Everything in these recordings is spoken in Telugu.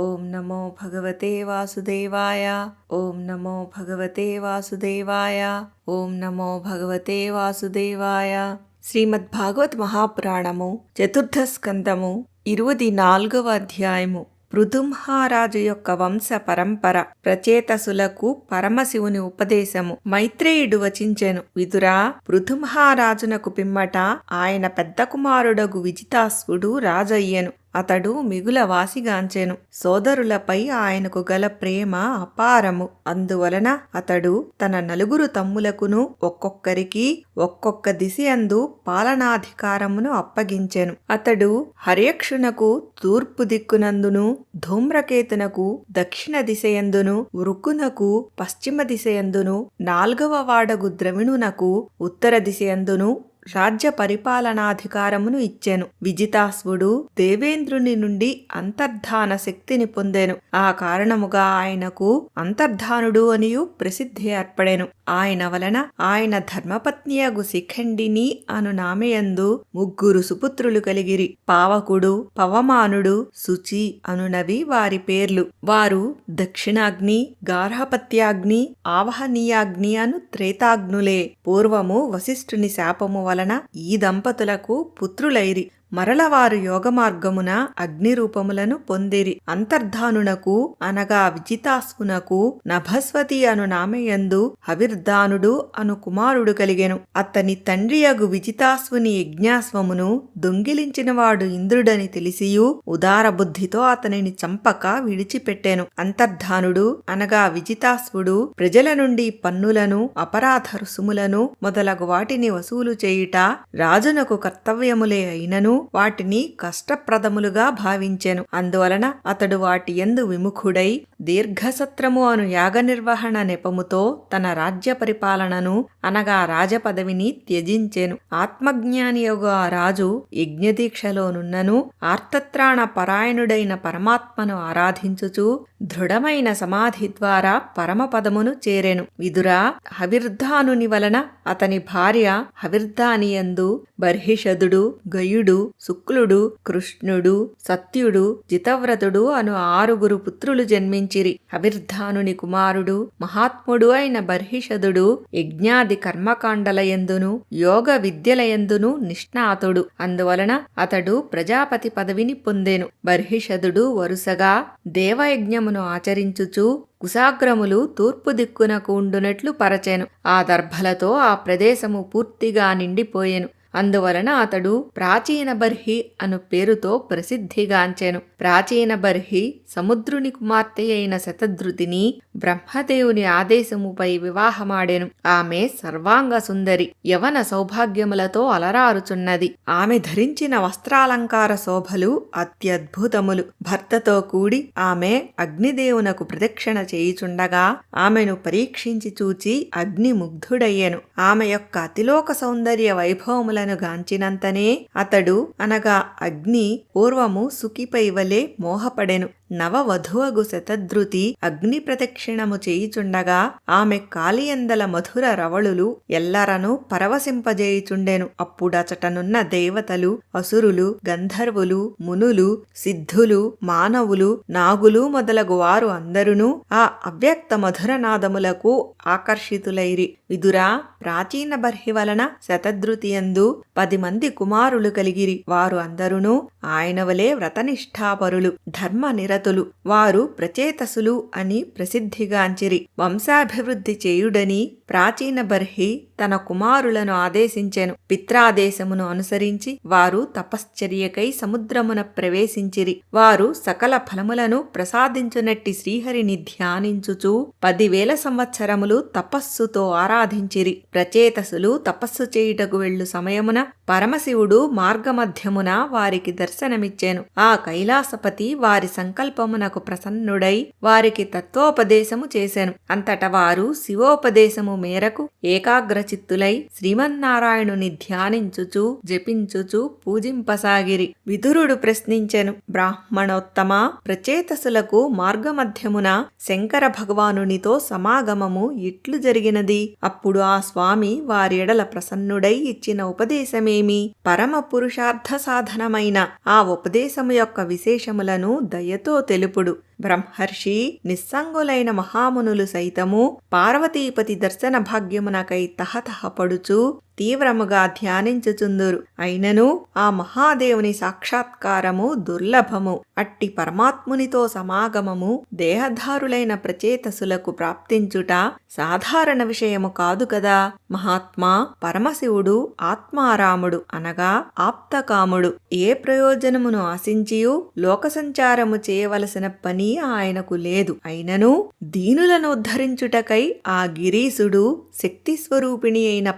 ఓం నమో భగవతే వాసుదేవాయ. ఓం నమో భగవతే వాసుదేవాయ. ఓం నమో భగవతే వాసుదేవాయ. శ్రీమద్ భాగవత్ మహాపురాణము చతుర్థ స్కందము ఇరువది నాలుగవ అధ్యాయము. పృథుంహారాజు యొక్క వంశ పరంపర ప్రచేతసులకు పరమశివుని ఉపదేశము మైత్రేయుడు వచించెను. విదురా పృథుంహారాజునకు పిమ్మట ఆయన పెద్ద కుమారుడగు విజితాస్వుడు రాజయ్యెను. అతడు మిగుల వాసిగాంచెను. సోదరులపై ఆయనకు గల ప్రేమ అపారము. అందువలన అతడు తన నలుగురు తమ్ములకును ఒక్కొక్కరికి ఒక్కొక్క దిశయందు పాలనాధికారమును అప్పగించెను. అతడు హర్యక్షునకు తూర్పు దిక్కునందును ధూమ్రకేతునకు దక్షిణ దిశయందును వృకునకు పశ్చిమ దిశయందును నాల్గవ వాడగు ద్రవిణునకు ఉత్తర దిశయందును రాజ్య పరిపాలనాధికారమును ఇచ్చెను. విజితాస్వుడు దేవేంద్రుని నుండి అంతర్ధాన శక్తిని పొందెను. ఆ కారణముగా ఆయనకు అంతర్ధానుడు అనియు ప్రసిద్ధి ఏర్పడెను. ఆయన వలన ఆయన ధర్మపత్నియగు శిఖండిని అను నామయందు ముగ్గురు సుపుత్రులు కలిగిరి. పావకుడు పవమానుడు శుచి అనునవి వారి పేర్లు. వారు దక్షిణాగ్ని గార్హపత్యాగ్ని ఆవహనీయాగ్ని అను త్రేతాగ్నులే. పూర్వము వశిష్ఠుని శాపము వలన ఈ దంపతులకు పుత్రులైరి. మరల వారు యోగమార్గమున అగ్ని రూపములను పొందిరి. అంతర్ధానునకు అనగా విజితాస్కునకు నభస్వతి అను నామయందు హవిర్ధానుడు అను కుమారుడు కలిగెను. అతని తండ్రియగు విజితాస్వుని యజ్ఞాస్వమును దొంగిలించినవాడు ఇంద్రుడని తెలిసియు ఉదార బుద్ధితో అతనిని చంపక విడిచిపెట్టెను. అంతర్ధానుడు అనగా విజితాస్వుడు ప్రజల నుండి పన్నులను అపరాధ రుసుములను మొదలగు వాటిని వసూలు చేయుట రాజునకు కర్తవ్యములే అయినను వాటిని కష్టప్రదములుగా భావించెను. అందువలన అతడు వాటి ఎందు విముఖుడై దీర్ఘసత్రము అను యాగ నిర్వహణ నెపముతో తన రాజ్య పరిపాలనను అనగా రాజపదవిని త్యజించెను. ఆత్మజ్ఞాని ఆ రాజు యజ్ఞదీక్షలోనున్నను ఆర్తత్రాణ పరాయణుడైన పరమాత్మను ఆరాధించుచు దృఢమైన సమాధి ద్వారా పరమపదమును చేరెను. విదురా హవిర్ధానుని వలన అతని భార్య హవిర్ధానియందు బర్హిషదుడు గయుడు శుక్లుడు కృష్ణుడు సత్యుడు జితవ్రతుడు అను ఆరుగురు పుత్రులు జన్మించిరి. అవిర్ధానుని కుమారుడు మహాత్ముడు అయిన బర్హిషదుడు యజ్ఞాది కర్మకాండలయందును యోగ విద్యలయందును నిష్ణాతుడు. అందువలన అతడు ప్రజాపతి పదవిని పొందెను. బర్హిషదుడు వరుసగా దేవయజ్ఞమును ఆచరించుచు కుశాగ్రములు తూర్పు దిక్కునకు ఉండునట్లు పరచెను. ఆ దర్భలతో ఆ ప్రదేశము పూర్తిగా నిండిపోయెను. అందువలన అతడు ప్రాచీన బర్హి అను పేరుతో ప్రసిద్ధిగాంచెను ప్రాచీన బర్హి సముద్రుని కుమార్తె అయిన శతధృతిని బ్రహ్మదేవుని ఆదేశముపై వివాహమాడెను. ఆమె సర్వాంగ సుందరి యవన సౌభాగ్యములతో అలరారుచున్నది. ఆమె ధరించిన వస్త్రాలంకార శోభలు అత్యద్భుతములు. భర్తతో కూడి ఆమె అగ్నిదేవునకు ప్రదక్షిణ చేయుచుండగా ఆమెను పరీక్షించి చూచి అగ్నిముగ్ధుడయ్యెను. ఆమె యొక్క అతిలోక సౌందర్య వైభవముల ను గాంచినంతనే అతడు అనగా అగ్ని పూర్వము సుఖిపై వలె మోహపడెను. నవవధువగు శతధృతి అగ్ని ప్రదక్షిణము చేయుచుండగా ఆమె కాలియందల మధుర రవళులు ఎల్లరను పరవశింపజేయుచుండెను. అప్పుడచటనున్న దేవతలు అసురులు గంధర్వులు మునులు సిద్ధులు మానవులు నాగులు మొదలగు వారు అందరును ఆ అవ్యక్త మధుర నాదములకు ఆకర్షితులైరి. విదురా ప్రాచీన బర్హి వలన శతధృతియందు పది మంది కుమారులు కలిగిరి. వారు అందరును ఆయన వలె వ్రతనిష్ఠాపరులు. ధర్మ నిరతులు వారు ప్రచేతసులు అని ప్రసిద్ధిగాంచిరి. వంశాభివృద్ధి చేయుడని ప్రాచీన బర్హి తన కుమారులను ఆదేశించెను. పిత్రాదేశమును అనుసరించి వారు తపశ్చర్యకై సముద్రమున ప్రవేశించిరి. వారు సకల ఫలములను ప్రసాదించునట్టి శ్రీహరిని ధ్యానించుచు పదివేల సంవత్సరములు తపస్సుతో ఆరాధించిరి. ప్రచేతసులు తపస్సు చేయుటకు వెళ్ళు సమయమున పరమశివుడు మార్గమధ్యమున వారికి దర్శనమిచ్చాను. ఆ కైలాసపతి వారి సంకల్పమునకు ప్రసన్నుడై వారికి తత్వోపదేశము చేశాను అంతట వారు శివోపదేశము మేరకు ఏకాగ్రచిత్తులై శ్రీమన్నారాయణుని ధ్యానించుచు జపించుచు పూజింపసాగిరి. విదురుడు ప్రశ్నించెను బ్రాహ్మణోత్తమ ప్రచేతసులకు మార్గమధ్యమున శంకర భగవానునితో సమాగమము ఇట్లు జరిగినది? అప్పుడు ఆ స్వామి వారిడల ప్రసన్నుడై ఇచ్చిన ఉపదేశమేమి? పరమ పురుషార్థ సాధనమైన ఆ ఉపదేశము యొక్క విశేషములను దయతో తెలుపుడు. బ్రహ్మర్షి నిస్సంగులైన మహామునులు సైతము పార్వతీపతి దర్శన భాగ్యమునకై తహతహపడుచు తీవ్రముగా ధ్యానించుచుందురు. అయినను ఆ మహాదేవుని సాక్షాత్కారము దుర్లభము. అట్టి పరమాత్మునితో సమాగమము దేహధారులైన ప్రచేతసులకు ప్రాప్తించుట సాధారణ విషయము కాదు కదా. మహాత్మా పరమశివుడు ఆత్మారాముడు అనగా ఆప్తకాముడు. ఏ ప్రయోజనమును ఆశించియు లోకసంచారము చేయవలసిన పని ఆయనకు లేదు. అయినను దీనులను ఉద్ధరించుటకై ఆ గిరీశుడు శక్తి స్వరూపిణి అయిన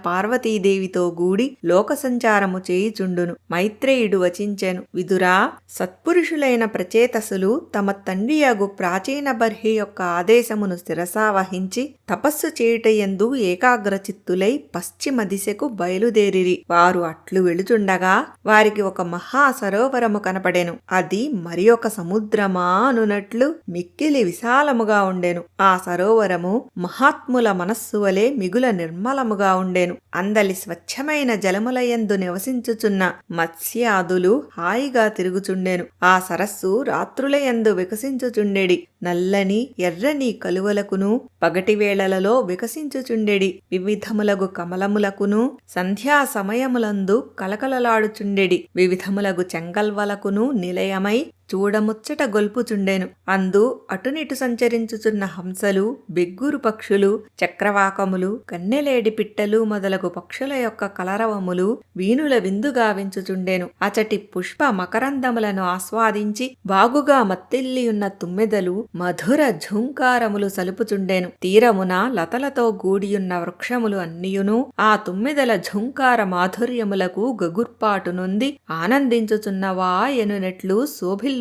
దేవితో గూడి లోక సంచారము చేయుచుండును. మైత్రేయుడు వచించెను విదురా సత్పురుషులైన ప్రచేతసులు తమ తండ్రియగు ప్రాచీన బర్హి యొక్క ఆదేశమును శిరసా వహించి తపస్సు చేయుటయందు ఏకాగ్రచిత్తులై పశ్చిమ దిశకు బయలుదేరిరి. వారు అట్లు వెళుచుండగా వారికి ఒక మహా సరోవరము కనపడెను. అది మరి ఒక సముద్రమా అనునట్లు మిక్కిలి విశాలముగా ఉండెను. ఆ సరోవరము మహాత్ముల మనస్సు వలె మిగుల నిర్మలముగా ఉండెను. అందలి స్వచ్ఛమైన జలములయందు నివసించుచున్న మత్స్యాదులు హాయిగా తిరుగుచుండెను. ఆ సరస్సు రాత్రులయందు వికసించుచుండెడి. నల్లని ఎర్రని కలువలకును పగటి వేళలలో వికసించుచుండెడి. వివిధములగు కమలములకును సంధ్యా సమయములందు కలకలలాడుచుండెడి. వివిధములగు చెంగల్వలకును నిలయమై చూడముచ్చట గొల్పుచుండెను. అందు అటునిటు సంచరించుచున్న హంసలు బెగ్గురు పక్షులు చక్రవాకములు కన్నెలేడి పిట్టలు మొదలగు పక్షుల యొక్క కలరవములు వీణుల విందుగావించుచుండెను అచటి పుష్ప మకరందములను ఆస్వాదించి బాగుగా మత్తిల్లియున్న తుమ్మెదలు మధుర ఝుంకారములు సలుపుచుండెను. తీరమున లతలతో గూడియున్న వృక్షములు అన్నియును ఆ తుమ్మెదల ఝుంకార మాధుర్యములకు గగుర్పాటు నొంది ఆనందించుచున్నవా ఎనునట్లు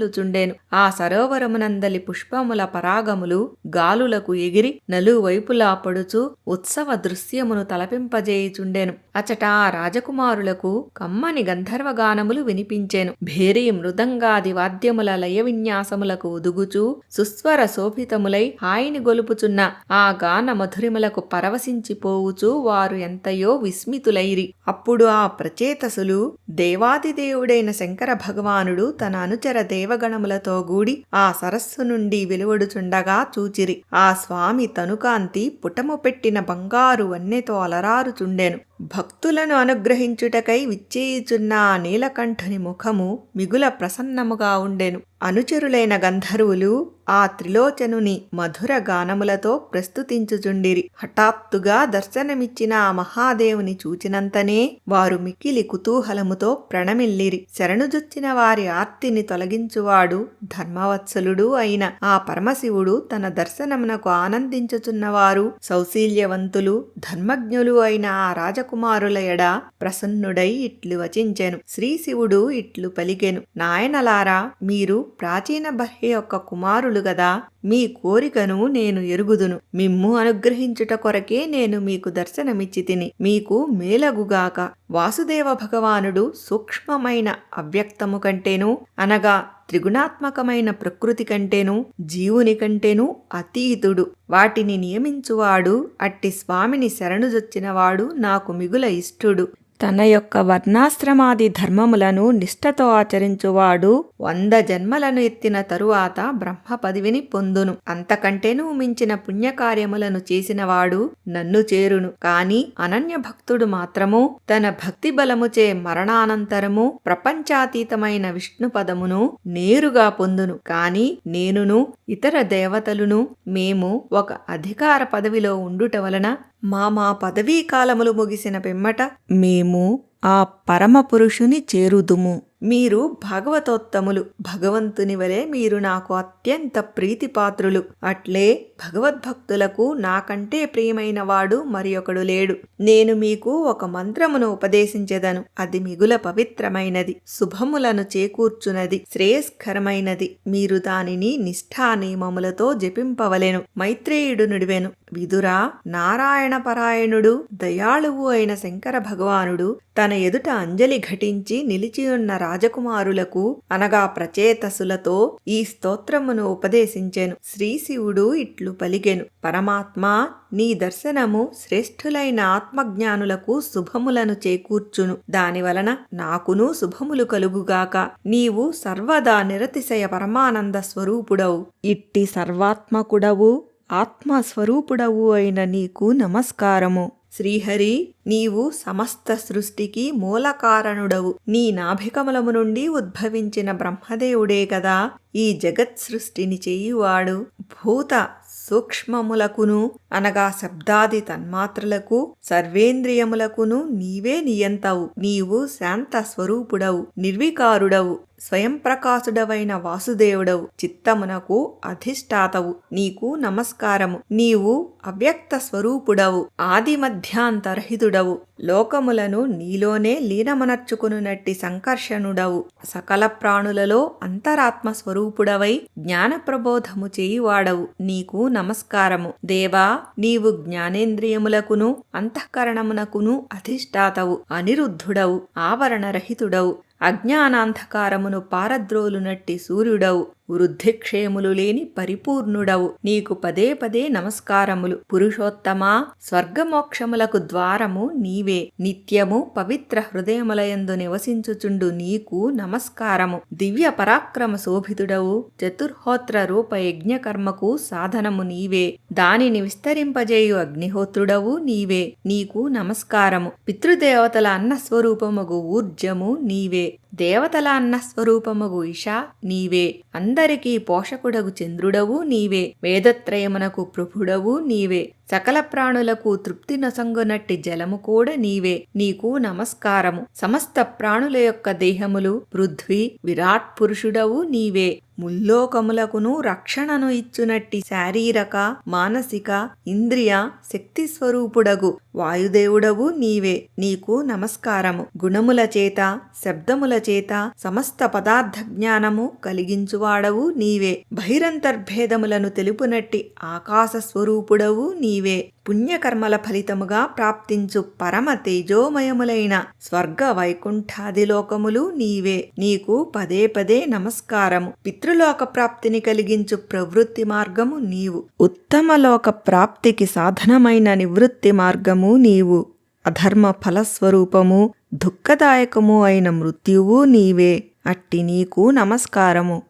శోభిల్లుచుండెను ఆ సరోవరమునందలి పుష్పముల పరాగములు గాలులకు ఎగిరి నలువైపులా పడుచు ఉత్సవ దృశ్యమును తలపింపజేయుచుండెను. అచట ఆ రాజకుమారులకు కమ్మని గంధర్వగానములు వినిపించెను. భేరీ మృదంగాది వాద్యముల లయ విన్యాసములకు ఉదుగుచూ సుస్వర శోభితములై హాయిని గొలుపుచున్న ఆ గాన మధురిమలకు పరవశించిపోవుచూ వారు ఎంతయో విస్మితులైరి. అప్పుడు ఆ ప్రచేతసులు దేవాదిదేవుడైన శంకర భగవానుడు తన అనుచర దేవ దేవగణములతో గూడి ఆ సరస్సు నుండి వెలువడుచుండగా చూచిరి. ఆ స్వామి తనుకాంతి పుటము పెట్టిన బంగారు వన్నెతో అలరారుచుండెను. భక్తులను అనుగ్రహించుటకై విచ్చేయుచున్న ఆ నీలకంఠుని ముఖము మిగుల ప్రసన్నముగా ఉండెను. అనుచరులైన గంధర్వులు ఆ త్రిలోచనుని మధుర గానములతో ప్రస్తుతించుచుండిరి. హఠాత్తుగా దర్శనమిచ్చిన ఆ మహాదేవుని చూచినంతనే వారు మిక్కిలి కుతూహలముతో ప్రణమిల్లిరి. శరణుజొచ్చిన వారి ఆర్తిని తొలగించువాడు ధర్మవత్సలుడు అయిన ఆ పరమశివుడు తన దర్శనమునకు ఆనందించుచున్నవారు సౌశీల్యవంతులు ధర్మజ్ఞులు అయిన ఆ రాజకు కుమారుల ఎడ ప్రసన్నుడై ఇట్లు వచించెను. శ్రీశివుడు ఇట్లు పలికెను. నాయనలారా మీరు ప్రాచీన బర్హి యొక్క కుమారులు గదా? మీ కోరికను నేను ఎరుగుదును. మిమ్ము అనుగ్రహించుట కొరకే నేను మీకు దర్శనమిచ్చి తిని మీకు మేలగుగాక. వాసుదేవ భగవానుడు సూక్ష్మమైన అవ్యక్తము కంటేను అనగా త్రిగుణాత్మకమైన ప్రకృతి కంటేను జీవుని కంటేను అతీతుడు. వాటిని నియమించువాడు అట్టి స్వామిని శరణుజొచ్చినవాడు నాకు మిగుల ఇష్టుడు. తన యొక్క వర్ణాశ్రమాది ధర్మములను నిష్ఠతో ఆచరించువాడు. వంద జన్మలను ఎత్తిన తరువాత బ్రహ్మ పదవిని పొందును. అంతకంటేనూ మించిన పుణ్యకార్యములను చేసినవాడు నన్ను చేరును. కాని అనన్య భక్తుడు మాత్రము తన భక్తి బలముచే మరణానంతరము ప్రపంచాతీతమైన విష్ణు పదమును నేరుగా పొందును. కాని నేనును ఇతర దేవతలును మేము ఒక అధికార పదవిలో ఉండుట వలన మా మా పదవీ కాలములు ముగిసిన పిమ్మట మేము ఆ పరమ పురుషుని చేరుదుము. మీరు భాగవతోత్తములు. భగవంతుని వలె మీరు నాకు అత్యంత ప్రీతిపాత్రులు. అట్లే భగవద్భక్తులకు నాకంటే ప్రియమైన వాడు మరి ఒకడు లేడు. నేను మీకు ఒక మంత్రమును ఉపదేశించెదను. అది మిగుల పవిత్రమైనది. శుభములను చేకూర్చునది. శ్రేయస్కరమైనది. మీరు దానిని నిష్ఠా నియమములతో జపింపవలెను. మైత్రేయుడు నుడివెను. విదురా నారాయణ పరాయణుడు దయాళువు అయిన శంకర భగవానుడు తన ఎదుట అంజలి ఘటించి నిలిచియున్న రాజకుమారులకు అనగా ప్రచేతసులతో ఈ స్తోత్రమును ఉపదేశించెను. శ్రీశివుడు ఇట్లు పలికెను పరమాత్మా నీ దర్శనము శ్రేష్ఠులైన ఆత్మజ్ఞానులకు శుభములను చేకూర్చును. దానివలన నాకును శుభములు కలుగుగాక. నీవు సర్వదా నిరతిశయ పరమానంద స్వరూపుడవు. ఇట్టి సర్వాత్మకుడవు ఆత్మస్వరూపుడవు అయిన నీకు నమస్కారము. శ్రీహరి నీవు సమస్త సృష్టికి మూలకారణుడవు. నీ నాభికమలము నుండి ఉద్భవించిన బ్రహ్మదేవుడే కదా. ఈ జగత్ సృష్టిని చేయువాడు భూత. సూక్ష్మములకును అనగా శబ్దాది తన్మాత్రలకు సర్వేంద్రియములకును నీవే నియంతవు. నీవు శాంత స్వరూపుడవు నిర్వికారుడవు. స్వయం ప్రకాశుడవైన వాసుదేవుడవు. చిత్తమునకు అధిష్టాతవు. నీకు నమస్కారము. నీవు అవ్యక్త స్వరూపుడవు. ఆది మధ్యాంతరహితుడవు. లోకములను నీలోనే లీనమనర్చుకునున్నట్టి సంకర్షణుడవు. సకల ప్రాణులలో అంతరాత్మ స్వరూపుడవై జ్ఞాన ప్రబోధము చేయువాడవు. నీకు నమస్కారము. దేవా నీవు జ్ఞానేంద్రియములకును అంతఃకరణమునకును అధిష్టాతవు. అనిరుద్ధుడవు. ఆవరణరహితుడవు. అజ్ఞానాంధకారమును పారద్రోలునట్టి సూర్యుడవు. వృద్ధిక్షేములు లేని పరిపూర్ణుడవు. నీకు పదే పదే నమస్కారములు. పురుషోత్తమా స్వర్గమోక్షములకు ద్వారము నీవే. నిత్యము పవిత్ర హృదయములయందు నివసించుచుండు నీకు నమస్కారము. దివ్య పరాక్రమ శోభితుడవు. చతుర్హోత్ర రూప యజ్ఞకర్మకు సాధనము నీవే. దానిని విస్తరింపజేయు అగ్నిహోత్రుడవు నీవే. నీకు నమస్కారము. పితృదేవతల అన్నస్వరూపముగు ఊర్జము నీవే. దేవతల అన్నస్వరూపముగు ఇషా నీవే. అందరికీ పోషకుడగు చంద్రుడవు నీవే. వేదత్రయమునకు ప్రభుడవు నీవే. సకల ప్రాణులకు తృప్తి నసంగునట్టి జలము కూడా నీవే. నీకు నమస్కారము. సమస్త ప్రాణుల యొక్క దేహములు పృథ్వీ విరాట్ పురుషుడవు నీవే. ముల్లోకములకును రక్షణను ఇచ్చునట్టి శారీరక మానసిక ఇంద్రియ శక్తి స్వరూపుడగు. వాయుదేవుడవు నీవే. నీకు నమస్కారము. గుణముల చేత శబ్దముల చేత సమస్త పదార్థ జ్ఞానము కలిగించువాడవు నీవే. బహిరంతర్భేదములను తెలుపునట్టి ఆకాశ స్వరూపుడవు నీవే. పుణ్యకర్మల ఫలితముగా ప్రాప్తించు పరమ తేజోమయములైన స్వర్గ వైకుంఠాది లోకములు నీవే. నీకు పదే పదే నమస్కారము. పితృలోక ప్రాప్తిని కలిగించు ప్రవృత్తి మార్గము నీవు. ఉత్తమ లోక ప్రాప్తికి సాధనమైన నివృత్తి మార్గము నీవు. అధర్మ ఫలస్వరూపము దుఃఖదాయకము అయిన మృత్యువు నీవే. అట్టి నీకు నమస్కారము.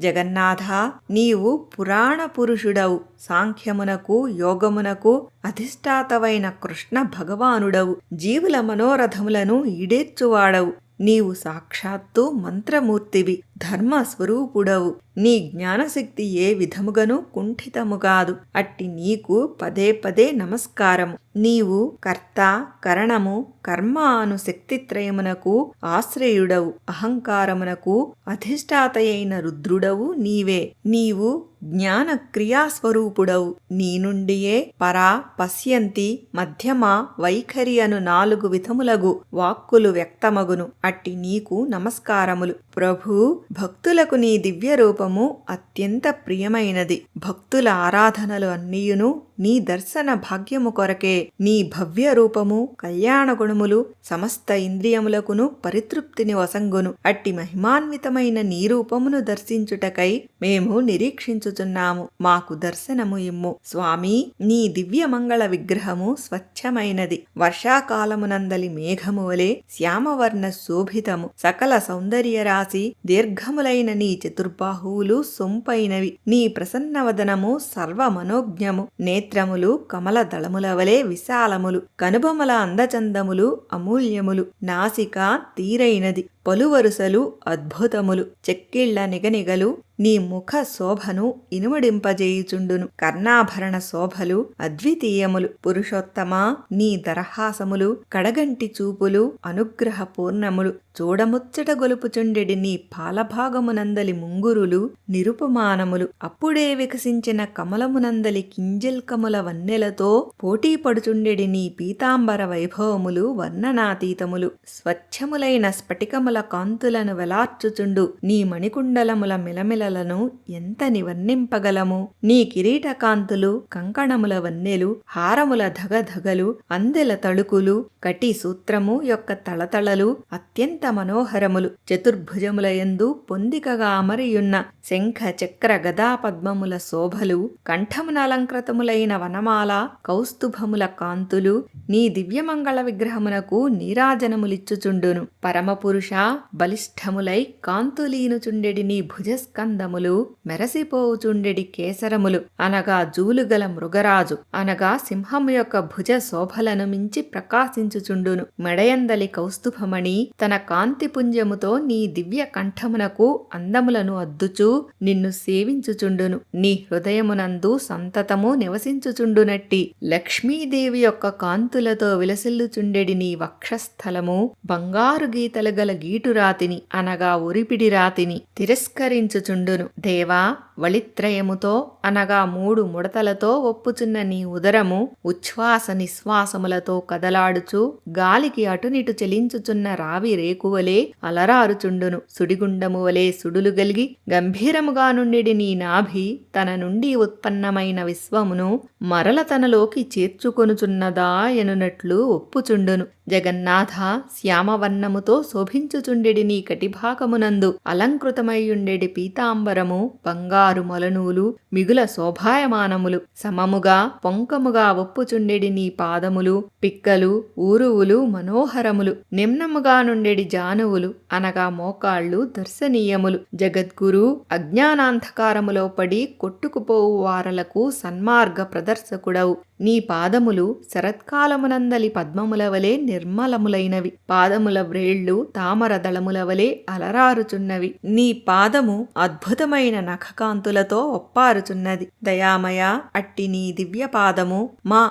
జగన్నాథ నీవు పురాణ పురుషుడవు సాంఖ్యమునకు యోగమునకు అధిష్టాతవైన కృష్ణ భగవానుడవు. జీవుల మనోరథములను ఈడేర్చువాడవు. నీవు సాక్షాత్తు మంత్రమూర్తివి. ధర్మ స్వరూపుడవు నీ జ్ఞానశక్తి ఏ విధముగను కుంఠితము కాదు. అట్టి నీకు పదే పదే నమస్కారము. నీవు కర్త కరణము కర్మ అను శక్తిత్రయమునకు ఆశ్రయుడవు. అహంకారమునకు అధిష్టాతయైన రుద్రుడవు నీవే. నీవు జ్ఞాన క్రియాస్వరూపుడవు నీ నుండియే పరా పశ్యంతి మధ్యమ వైఖరి అను నాలుగు విధములగు వాక్కులు వ్యక్తమగును. అట్టి నీకు నమస్కారములు. ప్రభు భక్తులకు నీ దివ్య రూపము అత్యంత ప్రియమైనది. భక్తుల ఆరాధనలు అన్నీయును నీ దర్శన భాగ్యము కొరకే నీ భవ్య రూపము కళ్యాణ గుణములు సమస్త ఇంద్రియములకును పరితృప్తిని వసంగును. అట్టి మహిమాన్వితమైన నీ రూపమును దర్శించుటకై మేము నిరీక్షించుచున్నాము. మాకు దర్శనము ఇమ్ము. స్వామి నీ దివ్య మంగళ విగ్రహము స్వచ్ఛమైనది. వర్షాకాలమునందలి మేఘము వలె శ్యామవర్ణ శోభితము. సకల సౌందర్య రాశి దీర్ఘములైన నీ చతుర్బాహువులు సొంపైనవి. నీ ప్రసన్నవదనము సర్వ మనోజ్ఞము నేత్రములు కమల దళముల వలె విశాలములు కనుబొమల అందచందములు అమూల్యములు నాసిక తీరైనది. పలువరుసలు అద్భుతములు. చెక్కిళ్ళ నిగనిగలు నీ ముఖ శోభను ఇనుమడింపజేయుచుండును. కర్ణాభరణ శోభలు అద్వితీయములు. పురుషోత్తమా నీ దరహాసములు కడగంటి చూపులు అనుగ్రహ పూర్ణములు చూడముచ్చట గొలుపుచుండెడి నీ పాలభాగమునందలి ముంగురులు నిరుపమానములు. అప్పుడే వికసించిన కమలమునందలి కింజల్కముల వన్నెలతో పోటీ పడుచుండెడి నీ పీతాంబర వైభవములు వర్ణనాతీతములు. స్వచ్ఛములైన స్ఫటికముల కాంతులను వెలార్చుచుండు. నీ మణికుండలముల మిలమిలలను ఎంతని వర్ణింపగలము నీ కిరీట కాంతులు కంకణముల వన్నెలు హారముల ధగధగలు అందెల తళుకులు కటి సూత్రము యొక్క తళతళలు అత్యంత మనోహరములు. చతుర్భుజముల యందు పొందికగా అమరియున్న శంఖ చక్ర గదా పద్మముల శోభలు కంఠమున అలంకృతములైన వనమాల కౌస్తుభముల కాంతులు నీ దివ్యమంగళ విగ్రహమునకు నీరాజనములిచ్చుచుండును. పరమపురుష బలిష్ఠములై కాంతులీనుచుండెడి నీ భుజస్కందములు మెరసిపోవుచుండెడి కేసరములు. అనగా జూలుగల మృగరాజు అనగా సింహము యొక్క భుజ శోభలను మించి ప్రకాశించుచుండును. మెడయందలి కౌస్తుభమణి తన కాంతిపుంజముతో నీ దివ్య కంఠమునకు అందములను అద్దుచూ నిన్ను సేవించుచుండును. నీ హృదయమునందు సంతతము నివసించుచుండునట్టి లక్ష్మీదేవి యొక్క కాంతులతో విలసిల్లుచుండెడి నీ వక్షస్థలము బంగారు గీతలు గల ఈటురాతిని అనగా ఉరిపిడి రాతిని తిరస్కరించుచుండును. దేవా వళిత్రయముతో అనగా మూడు ముడతలతో ఒప్పుచున్న నీ ఉదరము ఉచ్ఛ్వాస నిశ్వాసములతో కదలాడుచు గాలికి అటునిటు చెలించుచున్న రావి రేకువలే అలరారుచుండును. సుడిగుండము వలె సుడులు గలిగి గంభీరముగా నుండి నీ నాభి తన నుండి ఉత్పన్నమైన విశ్వమును మరల తనలోకి చేర్చుకొనుచున్నదా ఎనునట్లు ఒప్పుచుండును. జగన్నాథ శ్యామవర్ణముతో శోభించుచుండెడి నీ కటిభాగమునందు. అలంకృతమయ్యుండెడి పీతాంబరము బంగారు మొలనూలు మిగుల శోభాయమానములు. సమముగా పొంకముగా ఒప్పుచుండెడి నీ పాదములు పిక్కలు ఊరువులు మనోహరములు. నిమ్నముగా నుండెడి జానువులు అనగా మోకాళ్ళు దర్శనీయములు. జగద్గురు అజ్ఞానాంధకారములో పడి కొట్టుకుపోవు వారలకు సన్మార్గ ప్రదర్శకుడవు. నీ పాదములు శరత్కాలమునందలి పద్మముల వలె నిర్మలములైనవి. పాదముల వ్రేళ్ళు తామర దళముల వలె అలరారుచున్నవి. నీ పాదము అద్భుతమైన నఖకాంతులతో ఒప్పారుచున్నది. దయామయ అట్టి నీ దివ్య పాదము మా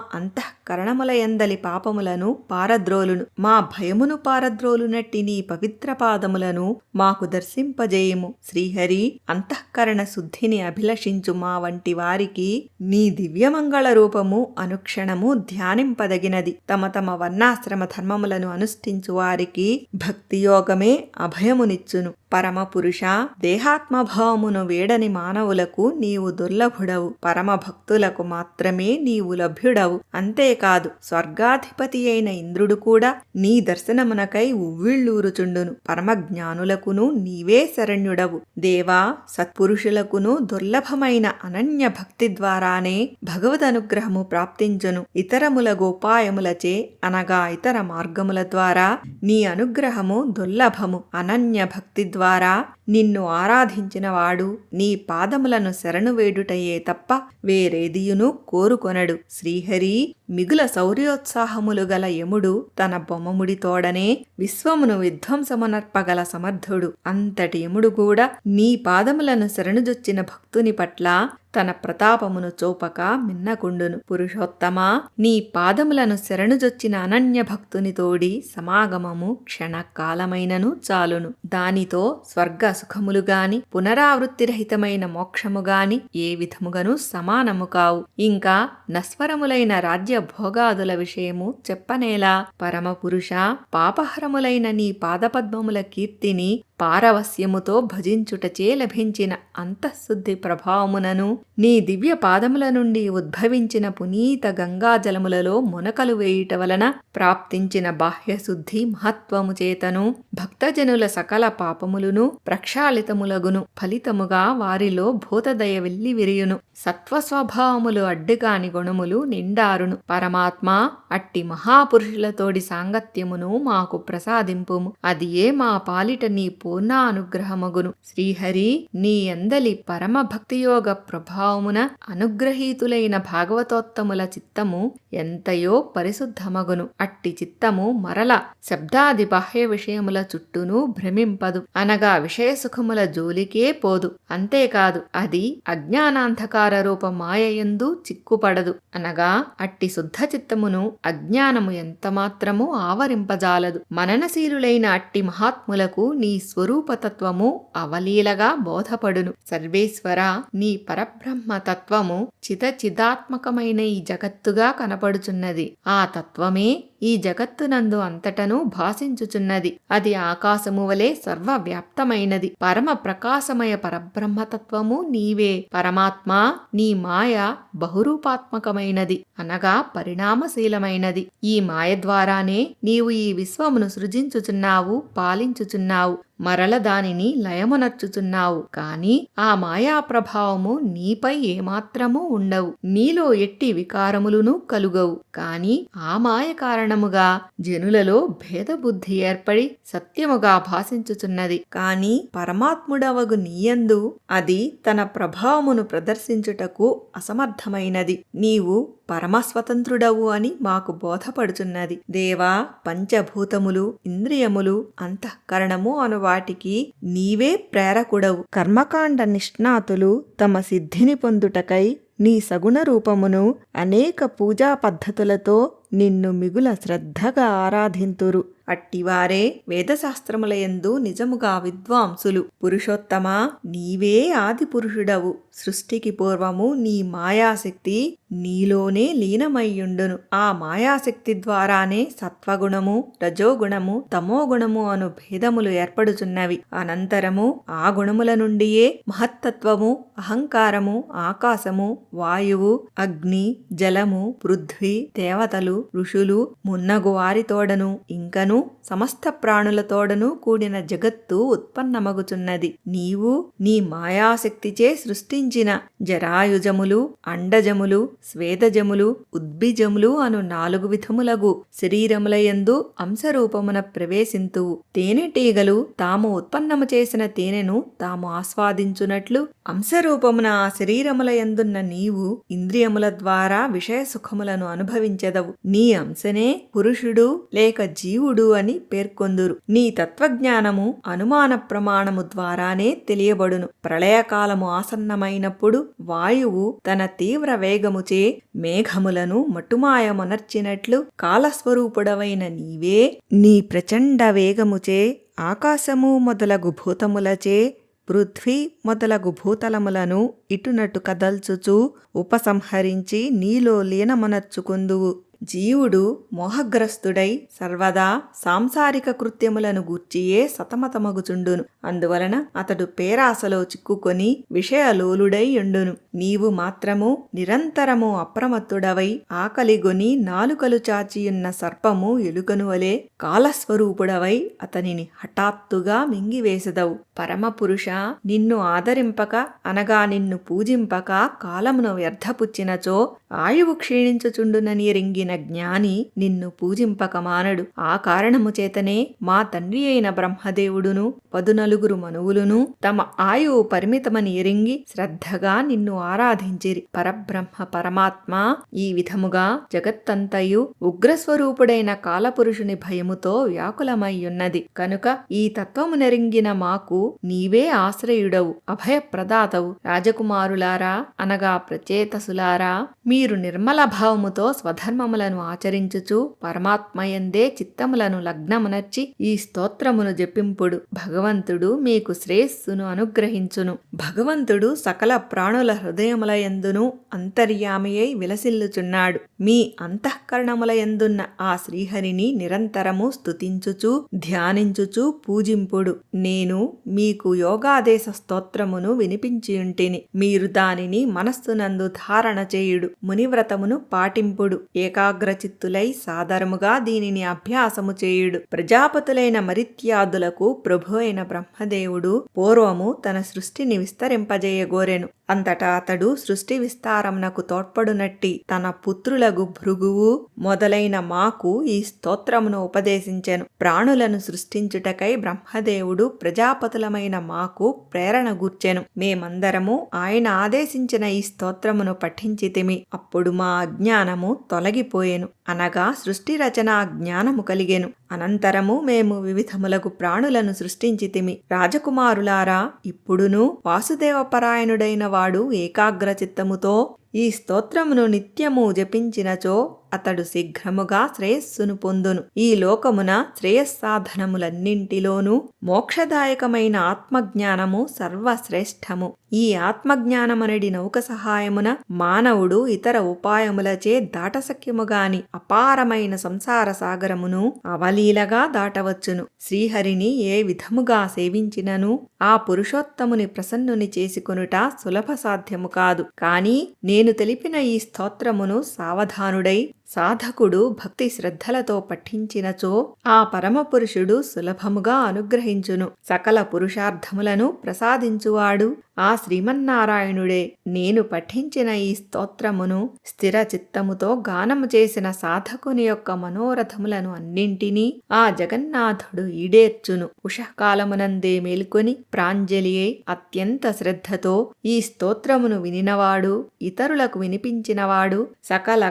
కరణములయందలి పాపములను పారద్రోలును మా భయమును పారద్రోలునట్టి నీ పవిత్ర పాదములను మాకు దర్శింపజేయము. శ్రీహరి అంతఃకరణ శుద్ధిని అభిలషించు మా వంటి వారికి నీ దివ్యమంగళ రూపము అనుక్షణము ధ్యానింపదగినది. తమ తమ వర్ణాశ్రమ ధర్మములను అనుష్ఠించు వారికి భక్తియోగమే అభయమునిచ్చును. పరమపురుష దేహాత్మభావమును వేడని మానవులకు నీవు దుర్లభుడవు. పరమ భక్తులకు మాత్రమే నీవు లభ్యుడవు. అంతేకాదు స్వర్గాధిపతి అయిన ఇంద్రుడు కూడా నీ దర్శనమునకై ఉవ్విళ్ళూరుచుండును. పరమ జ్ఞానులకును నీవే శరణ్యుడవు. దేవా సత్పురుషులకును దుర్లభమైన అనన్య భక్తి ద్వారానే భగవద్ అనుగ్రహము ప్రాప్తించును. ఇతరముల గోపాయములచే అనగా ఇతర మార్గముల ద్వారా నీ అనుగ్రహము దుర్లభము. అనన్య భక్తి ద్వారా द्वारा నిన్ను ఆరాధించినవాడు నీ పాదములను శరణు వేడుటయే తప్ప వేరేదియును కోరుకొనడు. శ్రీహరి మిగుల శౌర్యోత్సాహములు గల యముడు తన బొమ్మముడి తోడనే విశ్వమును విధ్వంసమునర్పగల సమర్థుడు. అంతటి యముడు కూడా నీ పాదములను శరణుజొచ్చిన భక్తుని పట్ల తన ప్రతాపమును చూపక మిన్నకుండును. పురుషోత్తమా నీ పాదములను శరణుజొచ్చిన అనన్య భక్తుని తోడి సమాగమము క్షణకాలమైనను చాలును. దానితో స్వర్గ సుఖములు గాని పునరావృత్తిరహితమైన మోక్షము గాని ఏ విధముగను సమానము కావు. ఇంకా నస్వరములైన రాజ్య భోగాదుల విషయము చెప్పనేలా పరమపురుష పాపహరములైన నీ పాదపద్మముల కీర్తిని పారవస్యముతో భజించుటచే లభించిన అంతఃశుద్ధి ప్రభావమునను నీ దివ్య పాదముల నుండి ఉద్భవించిన పునీత గంగాజలములలో మునకలు వేయుట వలన ప్రాప్తించిన బాహ్యశుద్ధి మహత్వము చేతను భక్తజనుల సకల పాపములును ప్రక్షాళితములగును ఫలితముగా వారిలో భూతదయ వెల్లి విరియును. సత్వస్వభావములు అడ్డుకాని గుణములు నిండారును. పరమాత్మ అట్టి మహాపురుషులతోడి సాంగత్యమును మాకు ప్రసాదింపుము. అది ఏ మా పాలిట నీ పూర్ణ అనుగ్రహమగును శ్రీహరి నీ అందలి పరమ భక్తియోగ ప్రభావమున అనుగ్రహీతులైన భాగవతోత్తముల చిత్తము ఎంతయో పరిశుద్ధమగును. అట్టి చిత్తము మరల శబ్దాది బాహ్య విషయముల చుట్టూను భ్రమింపదు. అనగా విషయ సుఖముల జోలికే పోదు. అంతేకాదు అది అజ్ఞానాంధకార రూప మాయయందు చిక్కుపడదు. అనగా అట్టి శుద్ధ చిత్తమును అజ్ఞానము ఎంతమాత్రము ఆవరింపజాలదు. మననశీలులైన అట్టి మహాత్ములకు నీ స్వరూపతత్వము అవలీలగా బోధపడును. సర్వేశ్వర నీ పరబ్రహ్మ తత్వము చిత చిదాత్మకమైన ఈ జగత్తుగా కనపడుచున్నది. ఆ తత్వమే ఈ జగత్తునందు అంతటను భాషించుచున్నది అది ఆకాశము వలె సర్వవ్యాప్తమైనది. పరమ ప్రకాశమయ పరబ్రహ్మతత్వము నీవే. పరమాత్మ నీ మాయ బహురూపాత్మకమైనది. అనగా పరిణామశీలమైనది. ఈ మాయ ద్వారానే నీవు ఈ విశ్వమును సృజించుచున్నావు పాలించుచున్నావు. మరల దానిని లయమనర్చుతున్నావు కాని ఆ మాయా ప్రభావము నీపై ఏమాత్రమూ ఉండవు. నీలో ఎట్టి వికారములును కలుగవు. కాని ఆ మాయ కారణముగా జనులలో భేదబుద్ధి ఏర్పడి సత్యముగా భాషించుచున్నది. కాని పరమాత్ముడవగు నీయందు అది తన ప్రభావమును ప్రదర్శించుటకు అసమర్థమైనది. నీవు పరమస్వతంత్రుడవు అని మాకు బోధపడుచున్నది. దేవా పంచభూతములు ఇంద్రియములు అంతఃకరణము అనువా వాటికి నీవే ప్రేరకుడవు. కర్మకాండ నిష్ణాతులు తమ సిద్ధిని పొందుటకై నీ సగుణ రూపమును అనేక పూజా పద్ధతులతో నిన్ను మిగుల శ్రద్ధగా ఆరాధింతురు. అట్టివారే వేదశాస్త్రములయందు నిజముగా విద్వాంసులు. పురుషోత్తమా నీవే ఆది పురుషుడవు. సృష్టికి పూర్వము నీ మాయాశక్తి నీలోనే లీనమయ్యుండును. ఆ మాయాశక్తి ద్వారానే సత్వగుణము రజోగుణము తమోగుణము అను భేదములు ఏర్పడుచున్నవి. అనంతరము ఆ గుణముల నుండియే మహత్తత్వము అహంకారము ఆకాశము వాయువు అగ్ని జలము పృథ్వీ దేవతలు ఋషులు మున్నగు వారితోడను ఇంకను సమస్త ప్రాణులతోడను కూడిన జగత్తు ఉత్పన్నమగుచున్నది. నీవు నీ మాయాశక్తిచే సృష్టించిన జరాయుజములు అండజములు స్వేదజములు ఉద్భిజములు అను నాలుగు విధములగు శరీరములయందు అంశరూపమున ప్రవేశింతువు తేనెటీగలు తాము ఉత్పన్నము చేసిన తేనెను తాము ఆస్వాదించునట్లు అంశరూపమున ఆ శరీరములయందున్న నీవు ఇంద్రియముల ద్వారా విషయ సుఖములను అనుభవించెదవు. నీ అంశనే పురుషుడు లేక జీవుడు అని పేర్కొందురు. నీ తత్వజ్ఞానము అనుమాన ప్రమాణము ద్వారానే తెలియబడును. ప్రళయకాలము ఆసన్నమైనప్పుడు వాయువు తన తీవ్ర వేగము వేగముచే మేఘములను మటుమాయమనర్చినట్లు కాలస్వరూపుడవైన నీవే నీ ప్రచండ వేగముచే ఆకాశము మొదలగు భూతములచే పృథ్వీ మొదలగు భూతలములను ఇటునటు కదల్చుచూ ఉపసంహరించి నీలో లీనమనర్చుకుందువు. జీవుడు మోహగ్రస్తుడై సర్వదా సాంసారిక కృత్యములను గూర్చియే సతమతమగుచుండును. అందువలన అతడు పేరాసలో చిక్కుకొని విషయలోలుడై ఉండును నీవు మాత్రము నిరంతరము అప్రమత్తుడవై ఆకలిగొని నాలుకలు చాచియున్న సర్పము ఎలుకను వలె కాలస్వరూపుడవై అతనిని హఠాత్తుగా మింగివేసెదవు. పరమపురుష నిన్ను ఆదరింపక అనగా నిన్ను పూజింపక కాలమును వ్యర్థపుచ్చినచో ఆయువు క్షీణించుచుండునని రింగిన జ్ఞాని నిన్ను పూజింపక మానడు ఆ కారణము చేతనే మా తండ్రి అయిన బ్రహ్మదేవుడును పదునలుగురు మనువులును తమ ఆయువు పరిమితమని ఎరింగి శ్రద్ధగా నిన్ను ఆరాధించిరి. పరబ్రహ్మ పరమాత్మ ఈ విధముగా జగత్తంతయు ఉగ్రస్వరూపుడైన కాలపురుషుని భయముతో వ్యాకులమయ్యున్నది. కనుక ఈ తత్వము నెరింగిన మాకు నీవే ఆశ్రయుడవు అభయప్రదాతవు. రాజకుమారులారా అనగా ప్రచేతసులారా మీరు నిర్మల భావముతో స్వధర్మములను ఆచరించుచు పరమాత్మయందే చిత్తములను లగ్నమునర్చి ఈ స్తోత్రమును జపింపుడు. భగవంతుడు మీకు శ్రేయస్సును అనుగ్రహించును. భగవంతుడు సకల ప్రాణుల హృదయముల ఎందును అంతర్యామియై విలసిల్లుచున్నాడు. మీ అంతఃకరణముల ఎందున్న ఆ శ్రీహరిని నిరంతరము స్తుతించుచు ధ్యానించుచు పూజింపుడు. నేను మీకు యోగాదేశ స్తోత్రమును వినిపించియుంటిని. మీరు దానిని మనస్సునందు ధారణ చేయుడు. మునివ్రతమును పాటింపుడు. ఏకాగ్రచిత్తులై సాదరముగా దీనిని అభ్యాసము చేయుడు. ప్రజాపతులైన మరిత్యాదులకు ప్రభు అయిన బ్రహ్మదేవుడు పూర్వము తన సృష్టిని విస్తరింపజేయగోరెను. అంతటా అతడు సృష్టి విస్తారమునకు తోడ్పడునట్టి తన పుత్రులకు భృగువు మొదలైన మాకు ఈ స్తోత్రమును ఉపదేశించెను. ప్రాణులను సృష్టించుటకై బ్రహ్మదేవుడు ప్రజాపతులమైన మాకు ప్రేరణ గూర్చెను. మేమందరము ఆయన ఆదేశించిన ఈ స్తోత్రమును పఠించితిమి. అప్పుడు మా అజ్ఞానము తొలగిపోయెను. అనగా సృష్టి రచన జ్ఞానము కలిగెను. అనంతరము మేము వివిధములకు ప్రాణులను సృష్టించితిమి. రాజకుమారులారా ఇప్పుడును వాసుదేవపరాయణుడైన వాడు ఏకాగ్రచిత్తముతో ఈ స్తోత్రమును నిత్యము జపించినచో అతడు శీఘ్రముగా శ్రేయస్సును పొందును. ఈ లోకమున శ్రేయస్సాధనములన్నింటిలోనూ మోక్షదాయకమైన ఆత్మజ్ఞానము సర్వశ్రేష్టము. ఈ ఆత్మజ్ఞానమనడి నౌక సహాయమున మానవుడు ఇతర ఉపాయములచే దాటసఖ్యముగాని అపారమైన సంసార సాగరమును అవలీలగా దాటవచ్చును. శ్రీహరిని ఏ విధముగా సేవించినను ఆ పురుషోత్తముని ప్రసన్నుని చేసుకొనుట సులభ సాధ్యము కాదు. కాని నేను తెలిపిన ఈ స్తోత్రమును సావధానుడై సాధకుడు భక్తి శ్రద్ధలతో పఠించినచో ఆ పరమపురుషుడు సులభముగా అనుగ్రహించును. సకల పురుషార్థములను ప్రసాదించువాడు ఆ శ్రీమన్నారాయణుడే. నేను పఠించిన ఈ స్తోత్రమును స్థిర చిత్తముతో గానము చేసిన సాధకుని యొక్క మనోరథములను అన్నింటినీ ఆ జగన్నాథుడు ఈడేర్చును. ఉషకాలమునందే మేల్కొని ప్రాంజలియే అత్యంత శ్రద్ధతో ఈ స్తోత్రమును వినినవాడు ఇతరులకు వినిపించినవాడు సకల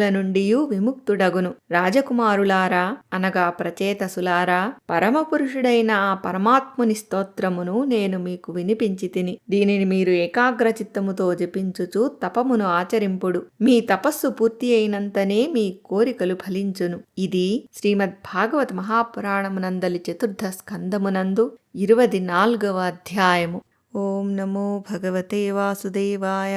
కర్మబంధముల నుండి విముక్తుడగును. రాజకుమారులారా అనగా ప్రచేతసులారా పరమపురుషుడైన ఆ పరమాత్ముని స్తోత్రమును నేను మీకు వినిపించి తిని దీనిని మీరు ఏకాగ్ర చిత్తముతో జపించుచు తపమును ఆచరింపుడు. మీ తపస్సు పూర్తి అయినంతనే మీ కోరికలు ఫలించును. ఇది శ్రీమద్ భాగవత మహాపురాణమునందలి చతుర్థ స్కందమునందు ఇరువది నాల్గవ అధ్యాయము. ఓం నమో భగవతే వాసుదేవాయ.